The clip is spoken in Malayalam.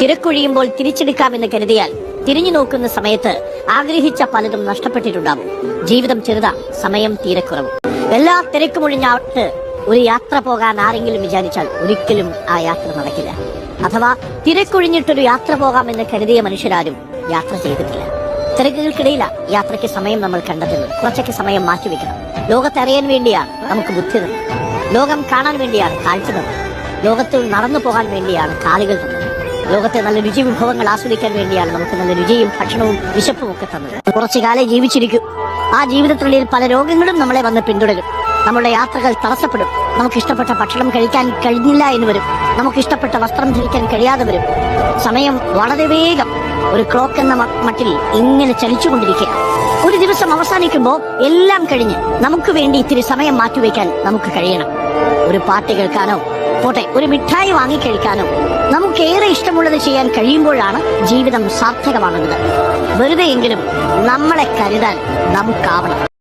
തിരക്കൊഴിയുമ്പോൾ തിരിച്ചെടുക്കാമെന്ന് കരുതിയാൽ തിരിഞ്ഞു നോക്കുന്ന സമയത്ത് ആഗ്രഹിച്ച പലതും നഷ്ടപ്പെട്ടിട്ടുണ്ടാവും. ജീവിതം ചെറുതാ സമയം തീരെ കുറവ്. എല്ലാ തിരക്കുമൊഴിഞ്ഞാട്ട് ഒരു യാത്ര പോകാൻ ആരെങ്കിലും വിചാരിച്ചാൽ ഒരിക്കലും ആ യാത്ര നടക്കില്ല. അഥവാ തിരക്കൊഴിഞ്ഞിട്ടൊരു യാത്ര പോകാമെന്ന് കരുതിയ മനുഷ്യരാരും യാത്ര ചെയ്തിട്ടില്ല. തിരക്കുകൾക്കിടയില യാത്രയ്ക്ക് സമയം നമ്മൾ കണ്ടെത്തുന്നത്. കുറച്ചൊക്കെ സമയം മാറ്റിവെക്കണം. ലോകത്തെ അറിയാൻ വേണ്ടിയാണ് നമുക്ക് ബുദ്ധി ലോകം കാണാൻ വേണ്ടിയാണ് കാഴ്ച തന്നത്. ലോകത്തിൽ നടന്നു പോകാൻ വേണ്ടിയാണ് കാലുകൾ തന്നത്. ലോകത്തെ നല്ല രുചി വിഭവങ്ങൾ ആസ്വദിക്കാൻ വേണ്ടിയാണ് നമുക്ക് നല്ല രുചിയും ഭക്ഷണവും വിശപ്പും ഒക്കെ തന്നത്. കുറച്ചു കാലം ജീവിച്ചിരിക്കും. ആ ജീവിതത്തിനുള്ളിൽ പല രോഗങ്ങളും നമ്മളെ വന്ന് പിന്തുടരും. നമ്മുടെ യാത്രകൾ തടസ്സപ്പെടും. നമുക്ക് ഇഷ്ടപ്പെട്ട ഭക്ഷണം കഴിക്കാൻ കഴിഞ്ഞില്ല എന്ന് വരും. നമുക്ക് ഇഷ്ടപ്പെട്ട വസ്ത്രം ധരിക്കാൻ കഴിയാതെ വരും. സമയം വളരെ വേഗം ഒരു ക്ലോക്ക് എന്ന മട്ടിൽ ഇങ്ങനെ ചലിച്ചുകൊണ്ടിരിക്കുക ഒരു ദിവസം അവസാനിക്കുമ്പോൾ എല്ലാം കഴിഞ്ഞ് നമുക്ക് വേണ്ടി ഇത്തിരി സമയം മാറ്റിവെക്കാൻ നമുക്ക് കഴിയണം. ഒരു പാട്ട് കേൾക്കാനോ പോട്ടെ ഒരു മിഠായി വാങ്ങിക്കഴിക്കാനോ നമുക്ക് ഏറെ ഇഷ്ടമുള്ളത് ചെയ്യാൻ കഴിയുമ്പോഴാണ് ജീവിതം സാർത്ഥകമാകുന്നത്. വെറുതെയെങ്കിലും നമ്മളെ കരുതാൻ നമുക്കാവണം.